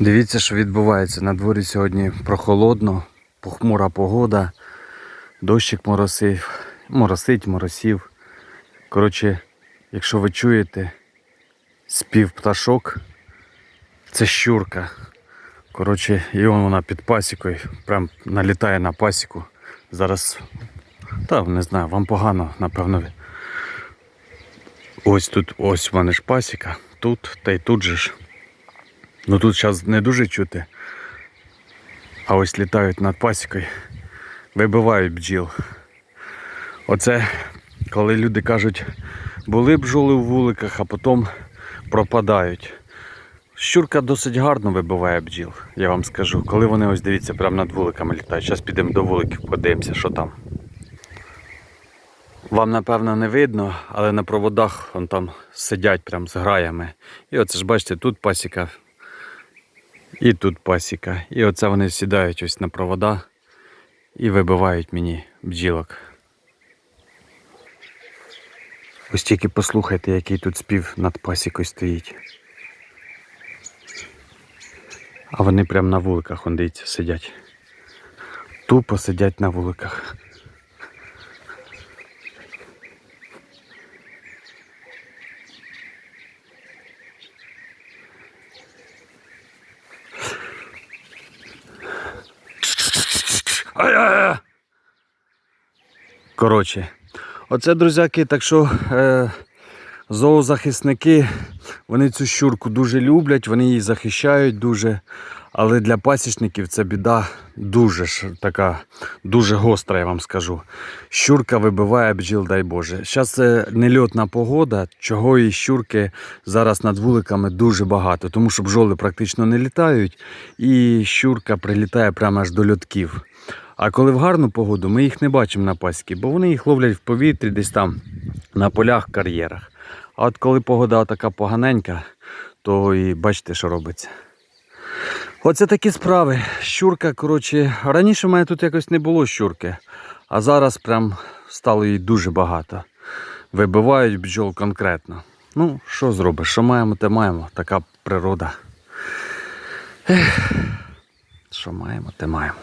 Дивіться, що відбувається. На дворі сьогодні прохолодно, похмура погода, дощик моросив, моросить, моросів. Коротше, якщо ви чуєте спів пташок, це щурка. Коротше, і он вона під пасікою, прям налітає на пасіку. Зараз, та не знаю, вам погано, напевно. Ось тут, ось в мене ж пасіка, тут та й тут же ж. Ну тут зараз не дуже чути. А ось літають над пасікою, вибивають бджіл. Оце коли люди кажуть, були бджоли в вуликах, а потім пропадають. Щурка досить гарно вибиває бджіл, я вам скажу. Коли вони ось дивіться, прямо над вуликами літають. Зараз підемо до вуликів, подивимося, що там. Вам напевно не видно, але на проводах вон там сидять прям з граями. І оце ж бачите, тут пасіка, і тут пасіка. І оце вони сідають ось на провода і вибивають мені бджілок. Ось тільки послухайте, який тут спів над пасікою стоїть. А вони прямо на вуликах, он дивіться, сидять. Тупо сидять на вуликах. Коротше, оце, друзяки, так що е, зоозахисники, вони цю щурку дуже люблять, вони її захищають дуже. Але для пасічників це біда дуже така, дуже гостра, я вам скажу. Щурка вибиває бджіл, дай Боже. Зараз це нельотна погода, чого і щурки зараз над вуликами дуже багато, тому що бджоли практично не літають, і щурка прилітає прямо аж до льотків. А коли в гарну погоду, ми їх не бачимо на пасіки, бо вони їх ловлять в повітрі десь там на полях, кар'єрах. А от коли погода така поганенька, то і бачите, що робиться. Оце такі справи. Щурка, коротше, раніше в мене тут якось не було щурки, а зараз прям стало її дуже багато. Вибивають бджол конкретно. Ну, що зробиш? Що маємо, те маємо. Така природа. Ех, що маємо, те маємо.